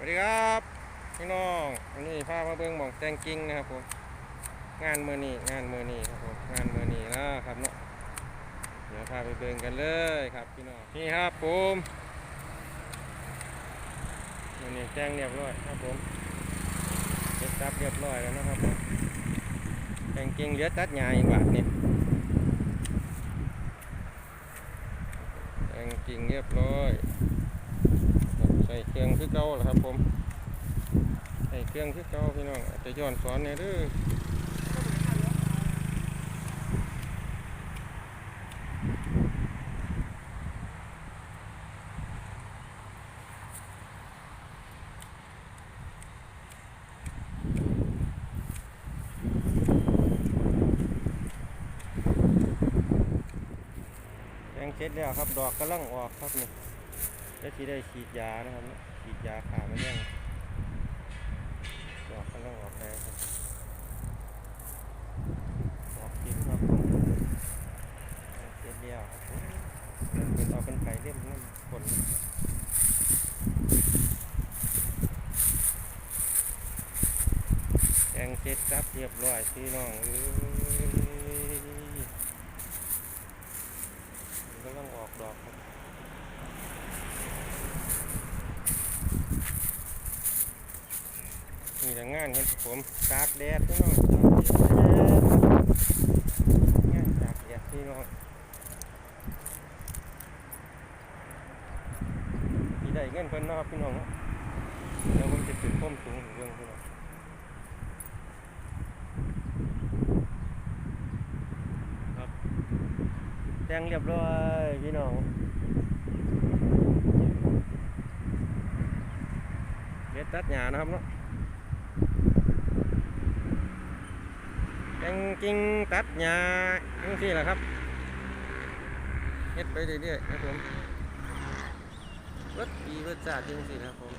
วัสดีครับพี่น้องวันนี้พามาเบิ่งหมองแตงกิ้งนะครับผมงานมือนี้งานมือนี้ครับผมงานมือนี้นะครับเนาะเดี๋ยวพาไปเบิ่งกันเลยครับพี่น้องนี่ครับผมมือนี้แจ้งเรียบร้อยครับผมเสร็จสับเรียบร้อยแล้วนะครับแตงกิ้งเหลือตัดหญ้าอีกบาทนี่แตงกิ้งเรียบร้อย ใส่เครื่องคือเก่าแหละครับผมใส่เครื่องคือเก่าพี่น้องอาจจะย้อนสอนเนี่ยเด้อแกงเสร็จแล้วครับ ดอกกำลังออกครับนี่ แล้วที่ได้ฉีดยานะครับฉีดยาขาไม่ยังดอกกำลังออกแล้วครับออกจริงครับผมแกงเสร็จแล้วครับผมเป็นเอาเป็นไข่เล่มนั่นผลแกงเสร็จครับเรียบร้อยพี่น้องเอ้ยกำลังออกดอกครับ นี่แต่งานครับผมตากแดดพี่น้องงานตากแดดพี่น้องที่ได้เงินเพิ่นเนาะครับพี่น้องเนาะเดี๋ยวผมจะขึ้นพ้มสูงถึงเรื่องพี่น้องครับแต่งเรียบร้อยพี่น้องเด็ดตัดหญ้านะครับเนาะ แกงกิ้งตัดหญ้าจังซี่แหละครับเฮ็ดไปเรื่อยๆครับผมรสดีรสชาติจังซี่นะครับผม